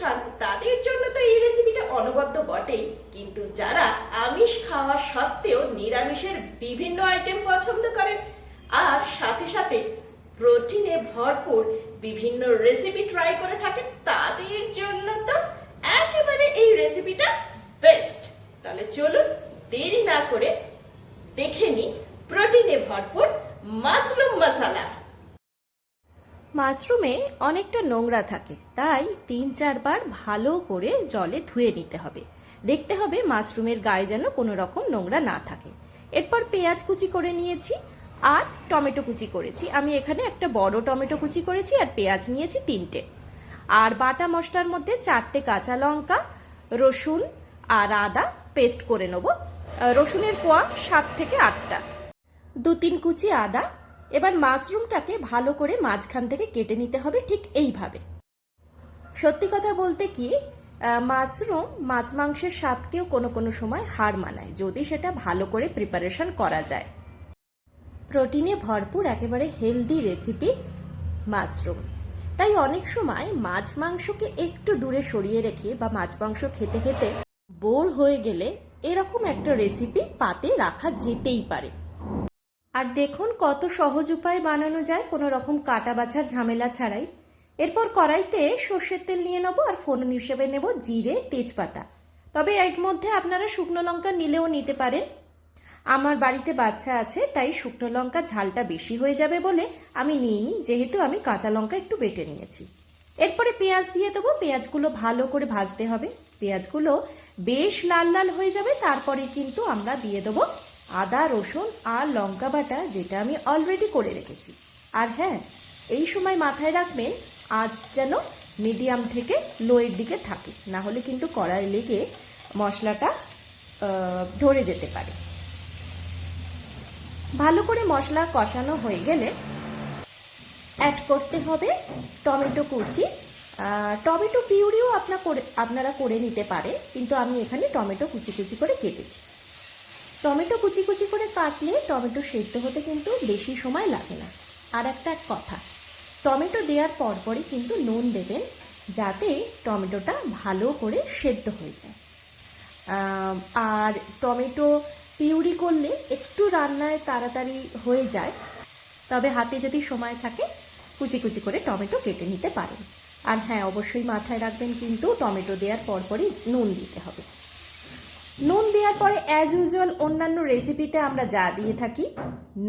খান, তাদের জন্য তো এই রেসিপিটা অনবদ্য বটেই। কিন্তু যারা আমিষ খাওয়া সত্ত্বেও নিরামিষের বিভিন্ন আইটেম পছন্দ করেন, আর সাথে সাথে প্রোটিনে ভরপুর বিভিন্ন রেসিপি ট্রাই করে থাকেন, তাদের জন্য তো একেবারে এই রেসিপিটা বেস্ট তাহলে চলুন দেরি না করে দেখে নি প্রোটিনে ভরপুর মাশরুম মশালা মাশরুমে অনেকটা নোংরা থাকে, তাই তিন চারবার ভালো করে জলে ধুয়ে নিতে হবে। দেখতে হবে মাশরুমের গায়ে যেন কোনো রকম নোংরা না থাকে। এরপর পেঁয়াজ কুচি করে নিয়েছি আর টমেটো কুচি করেছি। আমি এখানে একটা বড় টমেটো কুচি করেছি আর পেঁয়াজ নিয়েছি তিনটে। আর বাটা মশলার মধ্যে চারটে কাঁচা লঙ্কা, রসুন আর আদা পেস্ট করে নেব। রসুনের কোয়া সাত থেকে আটটা। দু তিন কুচি আদা এবার মাশরুমটাকে ভালো করে মাঝখান থেকে কেটে নিতে হবে ঠিক এইভাবে। সত্যি কথা বলতে কি মাশরুম মাছ মাংসের স্বাদকেও কোনো কোনো সময় হার মানায় যদি সেটা ভালো করে প্রিপারেশন করা যায়। প্রোটিনে ভরপুর একেবারে হেলদি রেসিপি মাশরুম। তাই অনেক সময় মাছ মাংসকে একটু দূরে সরিয়ে রেখে বা মাছ মাংস খেতে খেতে বোর হয়ে গেলে এরকম একটা রেসিপি পাতে রাখা যেতেই পারে। আর দেখুন কত সহজ উপায় বানানো যায় কোনো রকম কাটা বাছার ঝামেলা ছাড়াই। এরপর কড়াইতে সর্ষের তেল নিয়ে নেব আর ফোড়ন হিসেবে নেব জিরে, তেজপাতা। তবে এর মধ্যে আপনারা শুকনো লঙ্কা নিলেও নিতে পারেন। আমার বাড়িতে বাচ্চা আছে, তাই শুকনো লঙ্কা ঝালটা বেশি হয়ে যাবে বলে আমি নিইনি, যেহেতু আমি কাঁচা লঙ্কা একটু বেটে নিয়েছি। এরপরে পেঁয়াজ দিয়ে দেবো, পেঁয়াজগুলো ভালো করে ভাজতে হবে। পেঁয়াজগুলো বেশ লাল লাল হয়ে যাবে, তারপরে কিন্তু আমরা দিয়ে দেবো আদা, রসুন আর লঙ্কা বাটা যেটা আমি অলরেডি করে রেখেছি। আর হ্যাঁ এই সময় মাথায় রাখবেন, আজ যেন মিডিয়াম থেকে লোয়ের দিকে থাকে, না হলে কিন্তু কড়াই লেগে মশলাটা ধরে যেতে পারে। ভালো করে মশলা কষানো হয়ে গেলে অ্যাড করতে হবে টমেটো কুচি। টমেটো পিউরিও আপনা করে, আপনারা করে নিতে পারেন, কিন্তু আমি এখানে টমেটো কুচি কুচি করে কেটেছি। টমেটো কুচি কুচি করে কাটলে টমেটো সেদ্ধ হতে কিন্তু বেশি সময় লাগে না। আর একটা কথা, টমেটো দেওয়ার পরপরই কিন্তু নুন দেবেন যাতে টমেটোটা ভালো করে সেদ্ধ হয়ে যায়। আর টমেটো পিউরি করলে একটু রান্নায় তাড়াতাড়ি হয়ে যায়, তবে হাতে যদি সময় থাকে কুচি কুচি করে টমেটো কেটে নিতে পারেন। আর হ্যাঁ অবশ্যই মাথায় রাখবেন কিন্তু টমেটো দেওয়ার পরপরই নুন দিতে হবে। নুন দেওয়ার পরে অ্যাজ ইউজুয়াল অন্যান্য রেসিপিতে আমরা যা দিয়ে থাকি,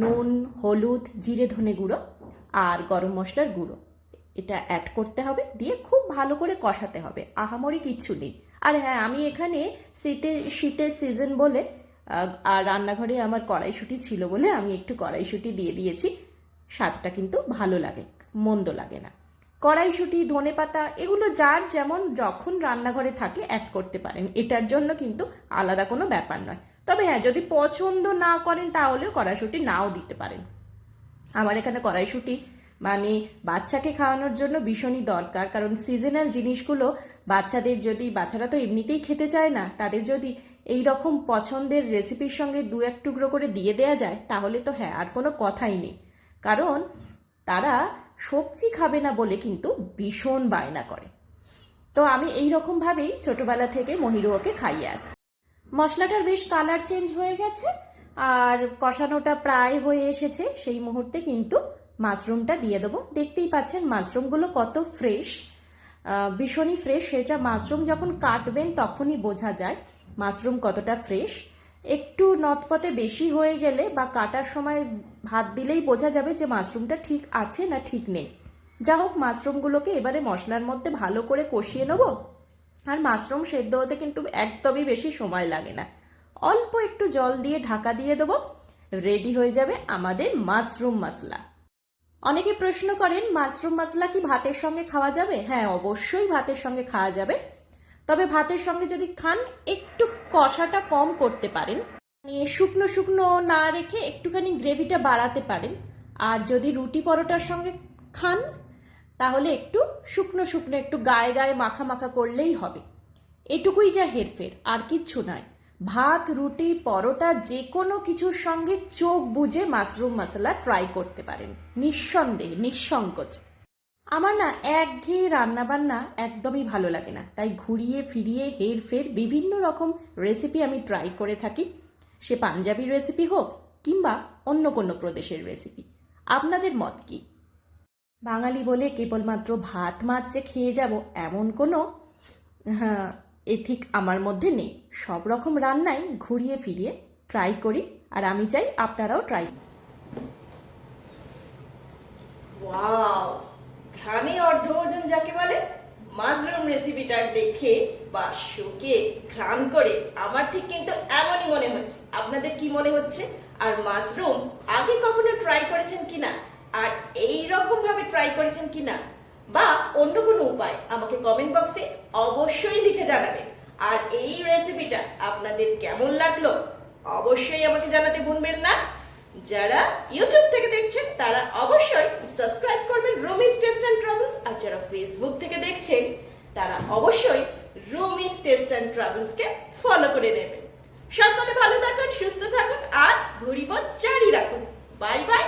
নুন, হলুদ, জিরে, ধনে গুঁড়ো আর গরম মশলার গুঁড়ো। এটা অ্যাড করতে হবে, দিয়ে খুব ভালো করে কষাতে হবে। আহামরি কিচ্ছু নেই। আর হ্যাঁ আমি এখানে শীতের শীতের সিজন বলে আর রান্নাঘরে আমার কড়াইশুঁটি ছিল বলে আমি একটু কড়াইশুঁটি দিয়ে দিয়েছি। স্বাদটা কিন্তু ভালো লাগে, মন্দ লাগে না। কড়াইশুঁটি ধনে পাতা এগুলো যার যেমন যখন রান্নাঘরে থাকে অ্যাড করতে পারেন। এটার জন্য কিন্তু আলাদা কোনো ব্যাপার নয়। তবে হ্যাঁ যদি পছন্দ না করেন তাহলেও কড়াইশুঁটি নাও দিতে পারেন। আমার এখানে কড়াইশুঁটি মানে বাচ্চাকে খাওয়ানোর জন্য ভীষণই দরকার। কারণ সিজনাল জিনিসগুলো বাচ্চাদের যদি, বাচ্চারা তো এমনিতেই খেতে চায় না, তাদের যদি এই রকম পছন্দের রেসিপির সঙ্গে দু এক টুকরো করে দিয়ে দেয়া যায়, তাহলে তো হ্যাঁ আর কোনো কথাই নেই। কারণ তারা সবজি খাবে না বলে কিন্তু ভীষণ বায়না করে। তো আমি এই রকমভাবেই ছোটবেলা থেকে মহিরুয়াকে খাইয়ে আসি মশলাটার বেশ কালার চেঞ্জ হয়ে গেছে আর কষানোটা প্রায় হয়ে এসেছে। সেই মুহূর্তে কিন্তু মাশরুমটা দিয়ে দেবো। দেখতেই পাচ্ছেন মাশরুমগুলো কত ফ্রেশ ভীষণই ফ্রেশ সেটা মাশরুম যখন কাটবেন তখনই বোঝা যায় মাশরুম কতটা ফ্রেশ একটু নতপথে বেশি হয়ে গেলে বা কাটার সময় হাত দিলেই বোঝা যাবে যে মাশরুমটা ঠিক আছে না ঠিক নেই। যা হোক, মাশরুমগুলোকে এবারে মশলার মধ্যে ভালো করে কষিয়ে নেব। আর মাশরুম সেদ্ধ হতে কিন্তু একদমই বেশি সময় লাগে না। অল্প একটু জল দিয়ে ঢাকা দিয়ে দেবো। রেডি হয়ে যাবে আমাদের মাশরুম মশলা। অনেকে প্রশ্ন করেন, মাশরুম মশলা কি ভাতের সঙ্গে খাওয়া যাবে? হ্যাঁ অবশ্যই ভাতের সঙ্গে খাওয়া যাবে। তবে ভাতের সঙ্গে যদি খান, একটু কষাটা কম করতে পারেন। মানে শুকনো শুকনো না রেখে একটুখানি গ্রেভিটা বাড়াতে পারেন। আর যদি রুটি পরোটার সঙ্গে খান, তাহলে একটু শুকনো শুকনো, একটু গায়ে গায়ে মাখা মাখা করলেই হবে। এটুকুই যা হেরফের, আর কিচ্ছু নয়। ভাত, রুটি, পরোটা যে কোনো কিছুর সঙ্গে চোখ বুজে মাশরুম মশলা ট্রাই করতে পারেন। নিঃসন্দেহে, নিঃসংকোচ। আমার না একঘেয়ে রান্নাবান্না একদমই ভালো লাগে না। তাই ঘুরিয়ে ফিরিয়ে হেরফের বিভিন্ন রকম রেসিপি আমি ট্রাই করে থাকি। সে পাঞ্জাবি রেসিপি হোক কিংবা অন্য কোনো প্রদেশের রেসিপি আপনাদের মত কি? বাঙালি বলে কেবলমাত্র ভাত মাছ যে খেয়ে যাব এমন কোনো হ্যাঁ, এথিক আমার মধ্যে নেই। সব রকম রান্নাই ঘুরিয়ে ফিরিয়ে ট্রাই করি আর আমি চাই আপনারাও ট্রাই ওয়াও ঘামে অর্ধভোজন যাকে বলে মাশরুম রেসিপিটা দেখে বা শুকে, ঘ্রাণ করে, আমার ঠিক কিন্তু এমনই মনে হচ্ছে। আপনাদের কি মনে হচ্ছে? আর মাশরুম আগে কখনো ট্রাই করেছেন কিনা? আর এই রকম ভাবে ট্রাই করেছেন কিনা? বা অন্য কোনো উপায় আমাকে কমেন্ট বক্সে অবশ্যই লিখে জানাবেন। আর এই রেসিপিটা আপনাদের কেমন লাগল? অবশ্যই আমাকে জানাতে ভুলবেন না। যারা ইউটিউব থেকে দেখছেন, তারা অবশ্যই সাবস্ক্রাইব করবেন রুমিস টেস্ট অ্যান্ড ট্রাভেলস আর যারা ফেসবুক থেকে দেখছেন, তারা অবশ্যই রুমিস টেস্ট অ্যান্ড ট্রাভেলসকে ফলো করে নেবেন। সকলে ভালো থাকুন, সুস্থ থাকুন, আর ঘুরিপথ জারি রাখুন। Bye by